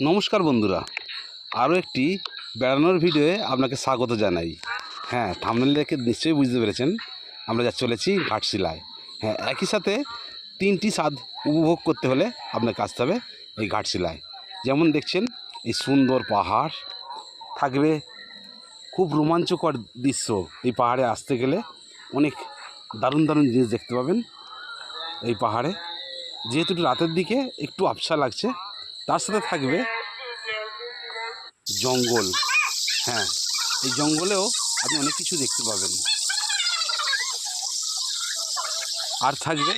নমস্কার বন্ধুরা। আরও একটি বেড়ানোর ভিডিওয়ে আপনাকে স্বাগত জানাই। হ্যাঁ থামনেল দেখে নিশ্চয়ই বুঝতে পেরেছেন, আমরা যা চলেছি ঘাটশিলায়। হ্যাঁ একই সাথে তিনটি স্বাদ উপভোগ করতে হলে আপনাকে আসতে হবে এই ঘাটশিলায়। যেমন দেখছেন, এই সুন্দর পাহাড়, থাকবে খুব রোমাঞ্চকর দৃশ্য এই পাহাড়ে আসতে গেলে। অনেক দারুণ দারুণ জিনিস দেখতে পাবেন এই পাহাড়ে। যেহেতু রাতের দিকে একটু আবসা লাগছে তার সাথে থাকবে জঙ্গল। হ্যাঁ এই জঙ্গলেও আপনি অনেক কিছু দেখতে পাবেন। আর থাকবে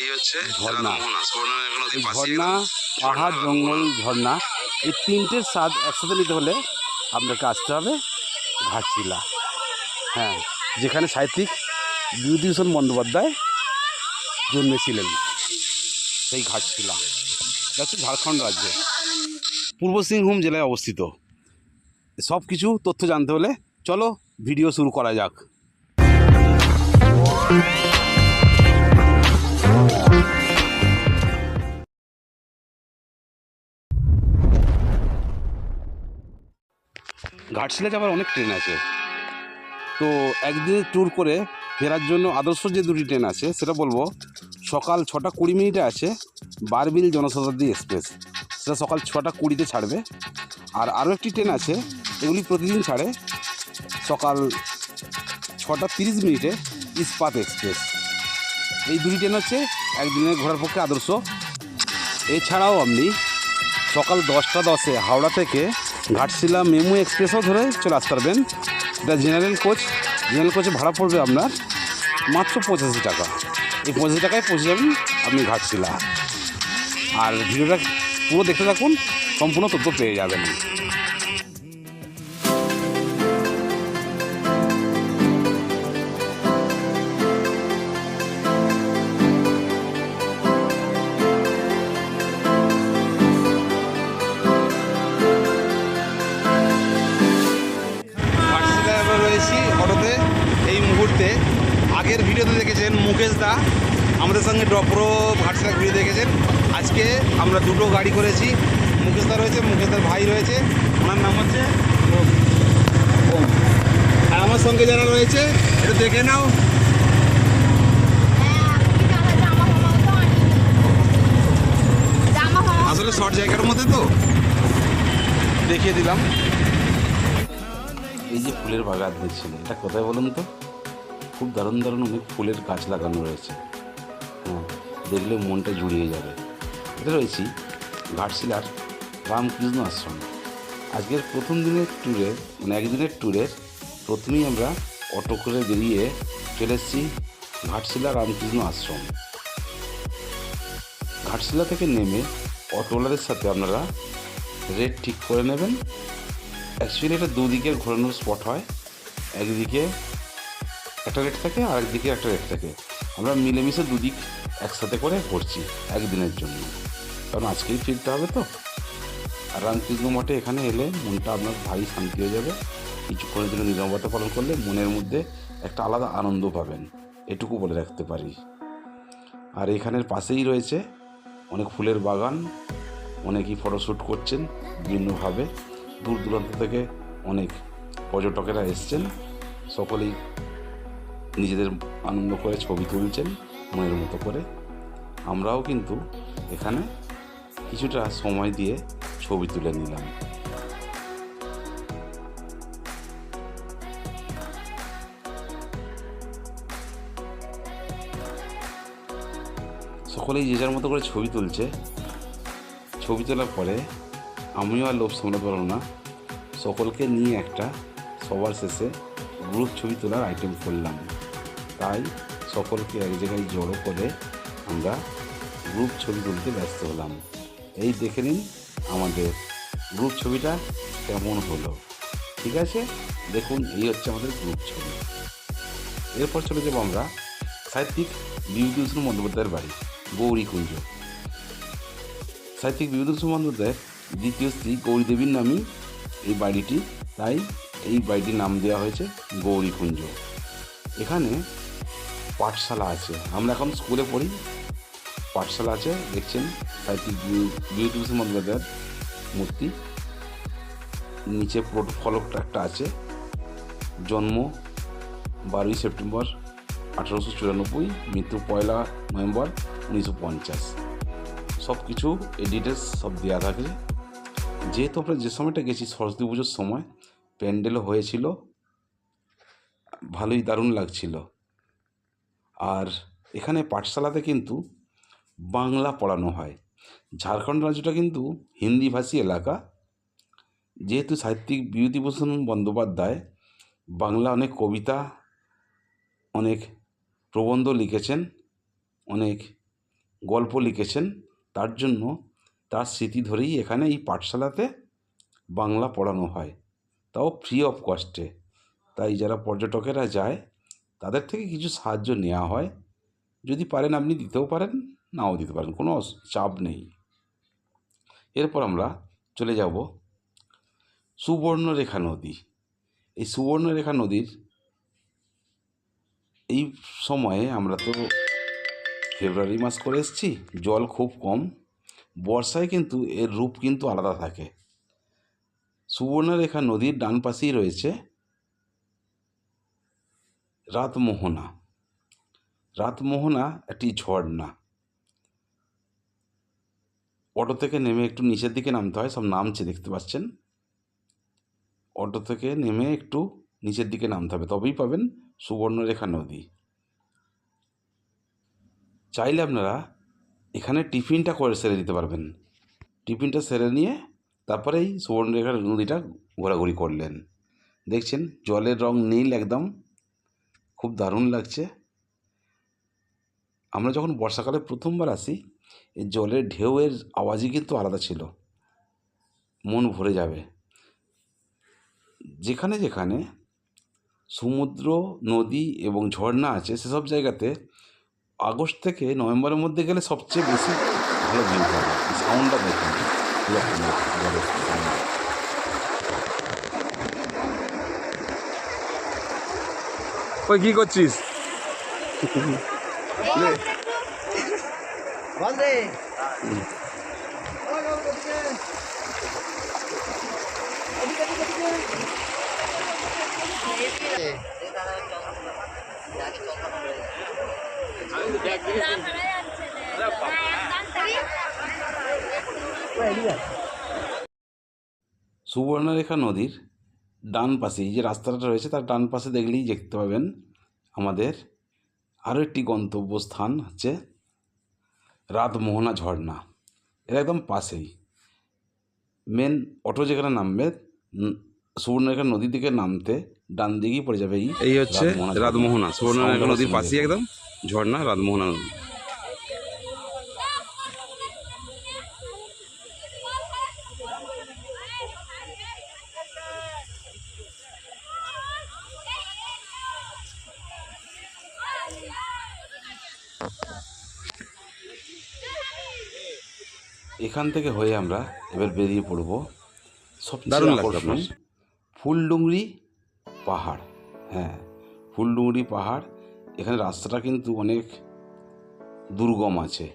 ঝর্ণা। নদীর এই ঝর্ণা পাহাড় জঙ্গল ঝর্ণা এই তিনটের স্বাদ একসাথে নিতে হলে আপনাকে আসতে হবে ঘাটশিলা। হ্যাঁ যেখানে সাহিত্যিক বিভূতিভূষণ বন্দ্যোপাধ্যায় জন্মেছিলেন সেই ঘাটশিলা। এটা হচ্ছে ঝাড়খণ্ড রাজ্যে। পূর্ব সিংভূম জেলায় অবস্থিত। সব কিছু তথ্য জানতে হলে চলো ভিডিও শুরু করা যাক। ঘাটশিলা যাওয়ার অনেক ট্রেন আছে। তো একদিনের ট্যুর করে ফেরার জন্য আদর্শ যে দুটি ট্রেন আছে, সেটা বলব, সকাল ছটা কুড়ি মিনিটে আছে বারবিল জনশতাব্দী এক্সপ্রেস। সেটা সকাল ছটা কুড়িতে ছাড়বে। আর আরও একটি ট্রেন আছে, এগুলি প্রতিদিন ছাড়ে সকাল ছটা তিরিশ মিনিটে ইস্পাত এক্সপ্রেস। এই দুটি ট্রেন হচ্ছে একদিনের ঘোরার পক্ষে আদর্শ। এছাড়াও আপনি সকাল দশটা দশে হাওড়া থেকে ঘাটশিলা মেমু এক্সপ্রেসও ধরে চলে আসতে পারবেন। এটা জেনারেল কোচ, জেনারেল কোচে ভাড়া পড়বে আপনার মাত্র পঁচাশি টাকা। এই পঁচাশি টাকায় পৌঁছে যাবেন আপনি ঘাটশিলা। আর ভিডিওটা পুরো দেখতে থাকুন সম্পূর্ণ তথ্য পেয়ে যাবেন। আমরা দুটো গাড়ি করেছি। মুকেশ দা রয়েছে মুকেশ দার ভাই রয়েছে। ওনার নাম হচ্ছে। আর আমার সঙ্গে যারা রয়েছে, একটু দেখে নাও। আসলে শর্ট জায়গার মধ্যে তো। দেখিয়ে দিলাম। এই যে ফুলের বাগান দেখছেন, এটা কোথায় বলুন তো? খুব দারুণ দারুণ অনেক ফুলের গাছ লাগানো রয়েছে। হ্যাঁ দেখলে মনটা জুড়িয়ে যাবে। এটা রয়েছি ঘাটশিলার রামকৃষ্ণ আশ্রম। আজকের প্রথম দিনের ট্যুরে মানে একদিনের ট্যুরের প্রথমেই আমরা অটো করে বেরিয়ে চলে এসেছি ঘাটশিলা রামকৃষ্ণ আশ্রম। ঘাটশিলা থেকে নেমে অটোওয়ালাদের সাথে আপনারা রেট ঠিক করে নেবেন। অ্যাকচুয়ালি এটা দুদিকের ঘোরানোর স্পট হয়। একদিকে একটা রেট থাকে আর একদিকে একটা রেট থাকে। আমরা মিলেমিশে দুদিক একসাথে করে ঘুরছি একদিনের জন্য। কারণ আজকেই ফিরতে হবে তো। আর রামকৃষ্ণ মঠে এখানে এলে মনটা আপনার ভারী শান্তি হয়ে যাবে। কিছুক্ষণের জন্য নিরবতা পালন করলে মনের মধ্যে একটা আলাদা আনন্দ পাবেন। এটুকু বলে রাখতে পারি। আর এখানের পাশেই রয়েছে অনেক ফুলের বাগান। অনেকেই ফটোশ্যুট করছেন বিভিন্নভাবে। দূর দূরান্ত থেকে অনেক পর্যটকেরা এসছেন। সকলেই নিজেদের আনন্দ করে ছবি তুলছেন মনের মতো করে। আমরাও কিন্তু এখানে কিছুটা সময় দিয়ে ছবি তুলে নিলাম। সকলেই যে যার মতো করে ছবি তুলছে, ছবি তোলার পরে আমিও আর লোভ সামলাতে পারব না। সকলকে নিয়ে একটা সবার শেষে গ্রুপ ছবি তোলার আইটেম করলাম তাই সকলকে এক জায়গায় জড়ো করে আমরা গ্রুপ ছবি তুলতে ব্যস্ত হলাম। এই দেখে নিন আমাদের গ্রুপ ছবিটা কেমন হলো। ঠিক আছে? দেখুন, এই হচ্ছে আমাদের গ্রুপ ছবি। এরপর চলে যাব আমরা সাহিত্যিক বিভূতিভূষণ বন্দ্যোপাধ্যায়ের বাড়ি গৌরীকুঞ্জ সাহিত্যিক বিভূতিভূষণ বন্দ্যোপাধ্যায়ের দ্বিতীয় স্ত্রী গৌরী দেবীর নামই এই বাড়িটি, তাই এই বাড়িটির নাম দেওয়া হয়েছে গৌরীকুঞ্জ এখানে পাঠশালা আছে। আমরা এখন স্কুলে পড়ি। পাঠশালা আছে, দেখছেন? সাহিত্যিক বিভূ- বিভূতিভূষণ বন্দ্যোপাধ্যায়ের মূর্তি। নিচে ফলকটা একটা আছে। জন্ম বারোই সেপ্টেম্বর আঠারোশো চুরানব্বই, মৃত্যু পয়লা নভেম্বর উনিশশো পঞ্চাশ। সব কিছু এই ডিটেলস সব দেওয়া থাকে। যেহেতু আমরা যে সময়টা গেছি, সরস্বতী পুজোর সময় প্যান্ডেলও হয়েছিল, ভালোই দারুণ লাগছিল। আর এখানে পাঠশালাতে কিন্তু বাংলা পড়ানো হয়। ঝাড়খণ্ড রাজ্যটা কিন্তু হিন্দিভাষী এলাকা। যেহেতু সাহিত্যিক বিভূতিভূষণ বন্দ্যোপাধ্যায় বাংলা অনেক কবিতা, অনেক প্রবন্ধ লিখেছেন, অনেক গল্প লিখেছেন, তার জন্য তার স্মৃতি ধরেই এখানে এই পাঠশালাতে বাংলা পড়ানো হয়। তাও ফ্রি অফ কস্টে তাই যারা পর্যটকেরা যায়, তাদের থেকে কিছু সাহায্য নেওয়া হয়। যদি পারেন আপনি দিতেও পারেন। নাও দিতে পারেন, কোনো চাপ নেই। এরপর আমরা চলে যাব সুবর্ণরেখা নদী। এই সুবর্ণরেখা নদীর এই সময়ে আমরা তো ফেব্রুয়ারি মাস করে এসেছি, জল খুব কম। বর্ষায় কিন্তু এর রূপ কিন্তু আলাদা থাকে। সুবর্ণরেখা নদীর ডান পাশেই রয়েছে রাতমোহনা। রাতমোহনা একটি ঝর্ণা। অটো থেকে নেমে একটু নিচের দিকে নামতে হয়, সব নামছে, দেখতে পাচ্ছেন? অটো থেকে নেমে একটু নিচের দিকে নামতে হবে, তবেই পাবেন সুবর্ণরেখা নদী। চাইলে আপনারা এখানে টিফিনটা করে সেরে দিতে পারবেন। টিফিনটা সেরে নিয়ে তারপরে এই সুবর্ণরেখা নদীটা ঘোরাঘুরি করলেন। দেখছেন, জলের রং নীল একদম, খুব দারুণ লাগছে। আমরা যখন বর্ষাকালে প্রথমবার আসি এই জলের ঢেউয়ের আওয়াজই কিন্তু আলাদা ছিল। মন ভরে যাবে। যেখানে যেখানে সমুদ্র নদী এবং ঝর্ণা আছে সেসব জায়গাতে আগস্ট থেকে নভেম্বরের মধ্যে গেলে সবচেয়ে বেশি ভালো ভিউ পাবে সাউন্ডটা দেখুন। ওই কি করছিস? বন্দে। সুবর্ণরেখা নদীর ডান পাশে যে রাস্তাটা রয়েছে, তার ডান পাশে দেখলেই দেখতে পাবেন আমাদের আরও একটি গন্তব্যস্থান হচ্ছে রাতমোহনা ঝর্ণা। এর একদম পাশেই। মেন অটো যেখানে নামবে সুবর্ণরেখা নদী থেকে নামতে ডান দিকেই পড়ে যাবে এই হচ্ছে। রাতমোহনা সুবর্ণরেখা নদীর পাশেই একদম ঝর্ণা রাতমোহনা নদী। এখান থেকে হয়ে আমরা এবার বেরিয়ে পড়ব সবচেয়ে আকর্ষণ ফুলডুংরি পাহাড় হ্যাঁ ফুলডুংরি পাহাড়। এখানে রাস্তাটা কিন্তু অনেক দুর্গম আছে।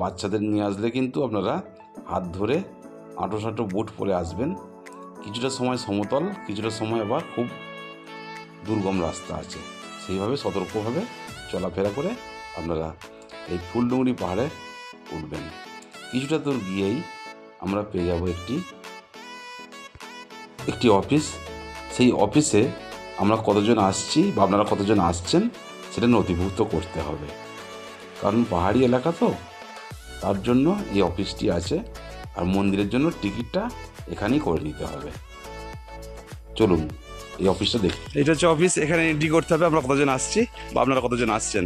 বাচ্চাদের নিয়ে আসলে কিন্তু আপনারা হাত ধরে আঁটো সাঁটো বুট পরে আসবেন। কিছুটা সময় সমতল কিছুটা সময় আবার খুব দুর্গম রাস্তা আছে। সেইভাবে সতর্কভাবে চলাফেরা করে আপনারা এই ফুলডুংরি পাহাড়ে উঠবেন। কিছুটা দূর গিয়েই আমরা পেয়ে যাব একটি একটি অফিস সেই অফিসে আমরা কতজন আসছি বা আপনারা কতজন আসছেন সেটা নথিভুক্ত করতে হবে। কারণ পাহাড়ি এলাকা তো, তার জন্য এই অফিসটি আছে আর মন্দিরের জন্য টিকিটটা এখানেই করে নিতে হবে। চলুন, এই অফিসটা দেখি। এটা হচ্ছে অফিস এখানে এন্ট্রি করতে হবে আমরা কতজন আসছি বা আপনারা কতজন আসছেন।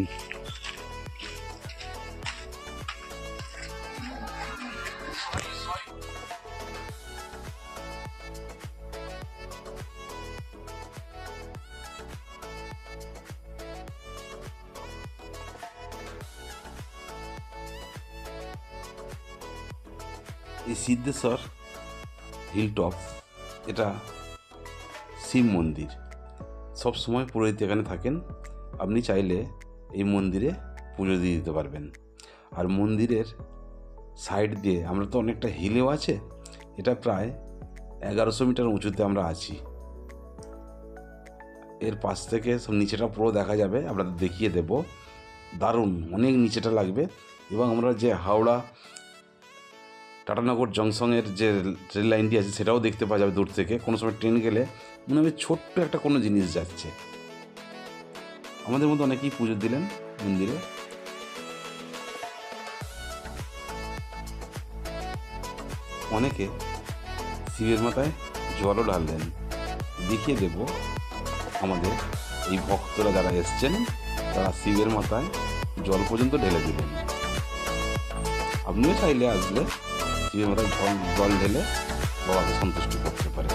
এই সিদ্ধেশ্বর হিল টপ এটা শিব মন্দির। সব সময় পুরোহিত এখানে থাকেন। আপনি চাইলে এই মন্দিরে পুজো দিয়ে দিতে পারবেন। আর মন্দিরের সাইড দিয়ে আমরা তো অনেকটা হিলেও আছে, এটা প্রায় এগারোশো মিটার উঁচুতে আমরা আছি। এর পাশ থেকে সব নিচেটা পুরো দেখা যাবে আপনাদের দেখিয়ে দেব। দারুণ, অনেক নিচেটা লাগবে। এবং আমরা যে হাওড়া টাটানগর জংশনের যে রেল লাইনটি আছে, সেটাও দেখতে পাওয়া যাবে দূর থেকে। কোনো সময় ট্রেন গেলে মনে হবে ছোট্ট একটা কোনো জিনিস যাচ্ছে। আমাদের মধ্যে অনেকেই পুজো দিলেন মন্দিরে। অনেকে শিবের মাথায় জলও ঢাললেন। দেখিয়ে দেব আমাদের এই ভক্তরা যারা এসছেন, তারা শিবের মাথায় জল পর্যন্ত ঢেলে দিলেন। আপনিও চাইলে আসলে শিবের আমরা জল জল ঢেলে বাবাকে সন্তুষ্ট করতে পারেন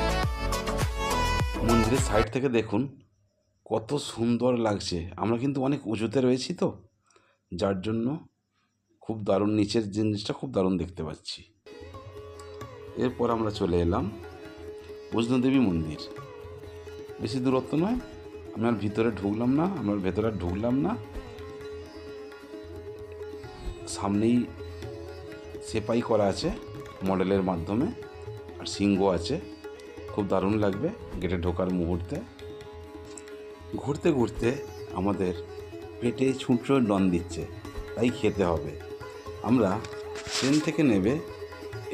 মন্দিরের সাইড থেকে দেখুন, কত সুন্দর লাগছে। আমরা কিন্তু অনেক উঁচুতে রয়েছি তো, যার জন্য খুব দারুণ, নিচের জিনিসটা খুব দারুণ দেখতে পাচ্ছি। এরপর আমরা চলে এলাম বৈষ্ণোদেবী মন্দির। বেশি দূরত্ব নয় আমি আর ভিতরে ঢুকলাম না, আমার ভেতরে ঢুকলাম না। সামনেই সেপাই করা আছে মডেলের মাধ্যমে, আর সিংহ আছে। খুব দারুণ লাগবে গেটে ঢোকার মুহূর্তে। ঘুরতে ঘুরতে আমাদের পেটে ছুঁচো ডন দিচ্ছে, তাই খেতে হবে। আমরা ট্রেন থেকে নেবে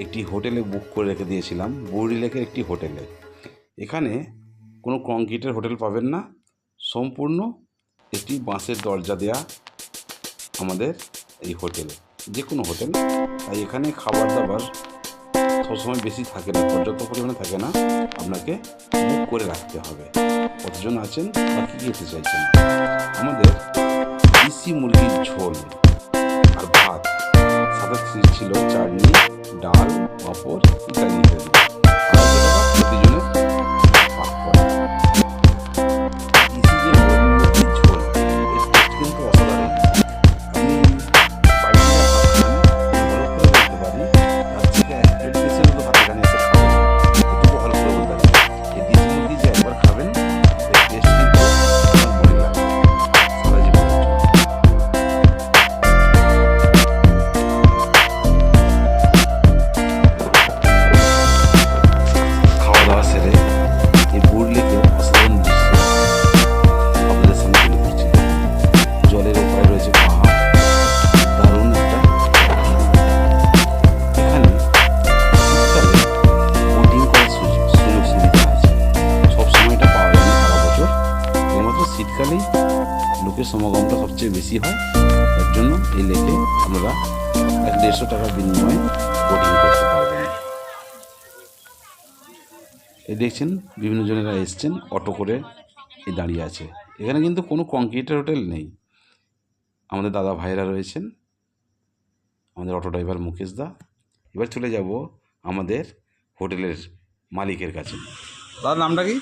একটি হোটেলে বুক করে রেখে দিয়েছিলাম, বৌরি লেকের একটি হোটেলে। এখানে কোনো কংক্রিটের হোটেল পাবেন না, সম্পূর্ণ একটি বাঁশের দরজা দেয়া আমাদের এই হোটেল। যে কোনো হোটেল। তাই এখানে খাবার দাবার সবসময় বেশি থাকে না, পর্যাপ্ত পরিমাণে থাকে না। আপনাকে বুক করে রাখতে হবে। কতজন আছেন বা কী খেতে চাইছেন? আমাদের দেশি মুরগির ঝোল আর ভাত ছি- ছিল, চাটনি, ডাল, পাঁপড় ইত্যাদি ইত্যাদি। প্রতিজনের সবচেয়ে বেশি হয়, তার জন্য এই লেকে আমরা এক দেড়শো টাকার বিনিময়ে বোটিং করতে পারবেন এই দেখছেন, বিভিন্ন জনেরা এসছেন, অটো করে এই দাঁড়িয়ে আছে। এখানে কিন্তু কোনো কংক্রিটের হোটেল নেই। আমাদের দাদা ভাইয়েরা রয়েছেন, আমাদের অটো ড্রাইভার মুকেশ দা। এবার চলে যাব আমাদের হোটেলের মালিকের কাছে। দাদার নামটা কি?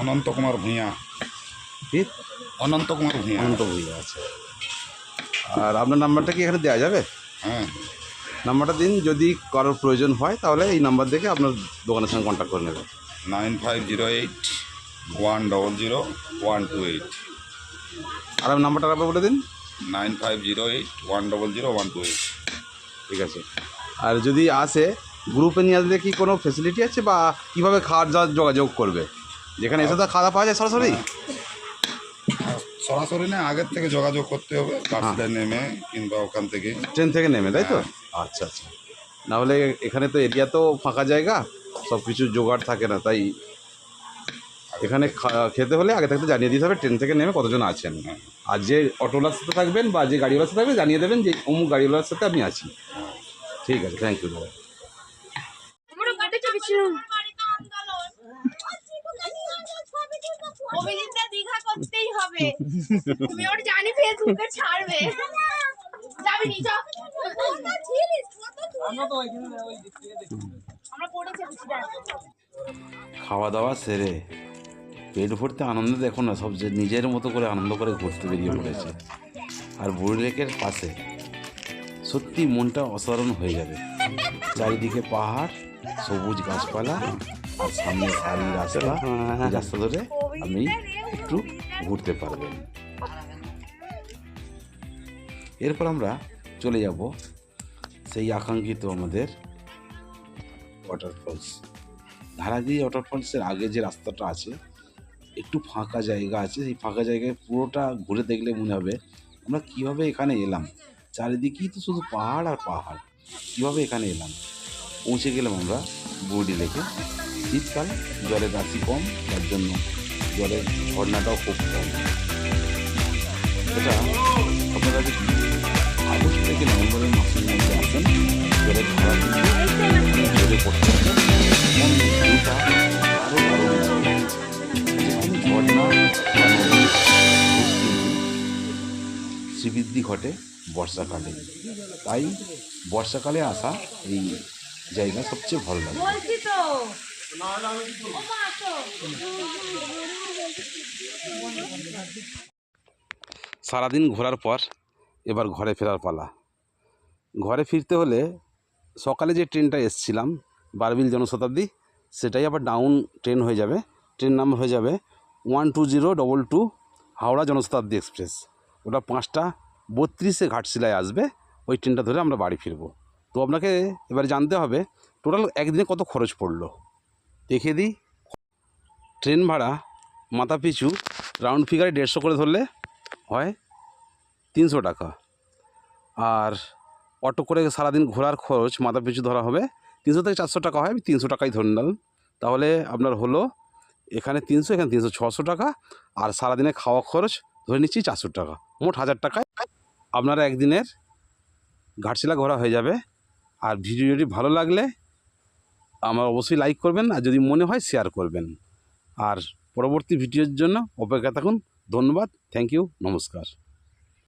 অনন্ত কুমার ভূঁইয়া। অনন্ত কুমার ভূঁইয়া। অনন্ত বইয়া আছে আর আপনার নাম্বারটা কি এখানে দেওয়া যাবে? হ্যাঁ। নাম্বারটা দিন যদি কারোর প্রয়োজন হয় তাহলে এই নাম্বার দেখে আপনার দোকানের সঙ্গে কন্ট্যাক্ট করে নেবেন। Nine five zero eight one double zero one two eight. আর আমি নাম্বারটা আবার বলে দিন। Nine five zero eight one double zero one two eight. ঠিক আছে। আর যদি আসে গ্রুপে নিয়ে আসলে কি কোনো ফেসিলিটি আছে বা কীভাবে খাওয়ার যাওয়ার যোগাযোগ করবে? যেখানে এসে তো খাওয়া পাওয়া যায় সরাসরি? সরাসরি না আগের থেকে যোগাযোগ করতে হবে বাসে নেমে কিংবা ওখান থেকে। ট্রেন থেকে নেমে তাই তো? আচ্ছা আচ্ছা। নাহলে এখানে তো এরিয়া তো ফাঁকা জায়গা সব কিছু জোগাড় থাকে না তাই এখানে খেতে হলে আগে থাকতে জানিয়ে দিতে হবে ট্রেন থেকে নেমে কতজন আছেন। আর যে অটোওয়ালার সাথে থাকবেন বা যে গাড়িওয়ালার সাথে থাকবেন জানিয়ে দেবেন যে অমুক গাড়িওয়ালার সাথে আমি আছি। ঠিক আছে থ্যাংক ইউ দাদা আমরা হবে তুমি ওর জানি ফেসবুকে ছাড়বে। যাবি নি খাওয়া দাওয়া সেরে পেট ভরতে আনন্দ দেখো না সব যে নিজের মতো করে আনন্দ করে ঘুরতে বেরিয়ে পড়েছে। আর বুড়ি লেকের পাশে সত্যি মনটা অসাধারণ হয়ে যাবে। চারিদিকে পাহাড় সবুজ গাছপালা আর সামনে সারি রাস্তা এই রাস্তা ধরে আপনি একটু ঘুরতে পারবেন। এরপর আমরা চলে যাব সেই আকাঙ্ক্ষিত আমাদের ওয়াটারফলস ধারাগিরি ওয়াটারফলসের আগে যে রাস্তাটা আছে একটু ফাঁকা জায়গা আছে সেই ফাঁকা জায়গায় পুরোটা ঘুরে দেখলে মনে হবে আমরা কীভাবে এখানে এলাম। চারিদিকেই তো শুধু পাহাড় আর পাহাড়। কীভাবে এখানে এলাম? পৌঁছে গেলাম আমরা বৌডি লেকে। শীতকাল জলের রাশি কম, তার জন্য জলের ঝর্ণাটাও খুব কম। এটা আপনারা যদি আগস্ট থেকে নভেম্বরের মাসের মধ্যে আসেন? জলের জলে পড়তে আরও ঝর্ণা, শ্রীবৃদ্ধি ঘটে বর্ষাকালে। তাই বর্ষাকালে আসা এই জায়গা সবচেয়ে ভালো লাগে। সারাদিন ঘোরার পর এবার ঘরে ফেরার পালা। ঘরে ফিরতে হলে সকালে যে ট্রেনটা এসছিলাম, বারবিল জনশতাব্দী, সেটাই আবার ডাউন ট্রেন হয়ে যাবে। ট্রেন নাম্বার হয়ে যাবে one two zero double two Howrah Janshatabdi express. ওটা পাঁচটা বত্রিশে ঘাটশিলায় আসবে, ওই ট্রেনটা ধরে আমরা বাড়ি ফিরবো। তো আপনাকে এবার জানতে হবে টোটাল একদিনে কত খরচ পড়ল? দেখে দিই। ট্রেন ভাড়া মাথা পিছু রাউন্ড ফিগারে দেড়শো করে ধরলে হয় তিনশো টাকা। আর অটো করে সারাদিন ঘোরার খরচ মাথা পিছু ধরা হবে তিনশো থেকে চারশো টাকা হয়, আমি তিনশো টাকাই ধরে নিলাম। তাহলে আপনার হলো এখানে তিনশো এখানে তিনশো, ছশো টাকা আর সারাদিনে খাওয়া খরচ ধরে নিচ্ছি চারশো টাকা। মোট হাজার টাকায় আপনারা একদিনের ঘাটশিলা ঘোরা হয়ে যাবে। আর ভিডিওটি ভালো লাগলে আমার অবশ্যই লাইক করবেন, আর যদি মনে হয় শেয়ার করবেন। আর পরবর্তী ভিডিওর জন্য অপেক্ষা থাকুন। ধন্যবাদ থ্যাংক ইউ নমস্কার।